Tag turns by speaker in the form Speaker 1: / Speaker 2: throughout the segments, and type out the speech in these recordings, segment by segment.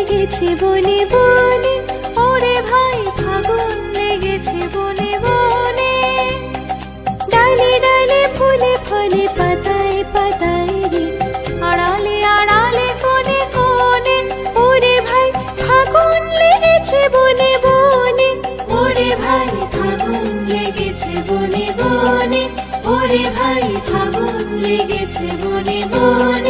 Speaker 1: লেগেছে বনে বনে, ওরে ভাই ফাগুন লেগেছে বনে বনে। ডালে ডালে ফুলে ফলে, পাতায় পাতায় রে, আড়ালে আড়ালে কোণে ওরে ভাই ফাগুন লেগেছে বনে বনে, ওরে ভাই ফাগুন লেগেছে বনে বনে, ওরে ভাই ফাগুন লেগেছে বনে বনে।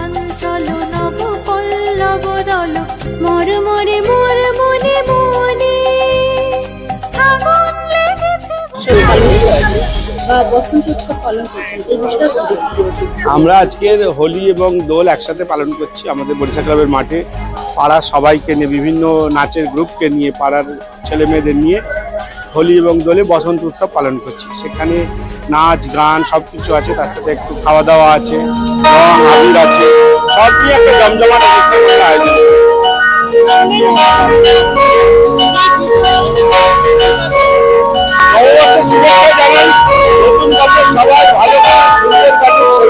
Speaker 2: আমরা আজকের হোলি এবং দোল একসাথে পালন করছি আমাদের বরিশা ক্লাবের মাঠে। পাড়ার সবাইকে নিয়ে, বিভিন্ন নাচের গ্রুপকে নিয়ে, পাড়ার ছেলে মেয়েদের নিয়ে হোলি এবং দোলে বসন্ত উৎসব পালন করছি। সেখানে নাচ, গান সব কিছু আছে, তার সাথে একটু খাওয়া দাওয়া আছে আবির আছে, সব নিয়ে একটা জমজমাট আয়োজন নতুন সবাই ভালো সুন্দর কাটুক সেই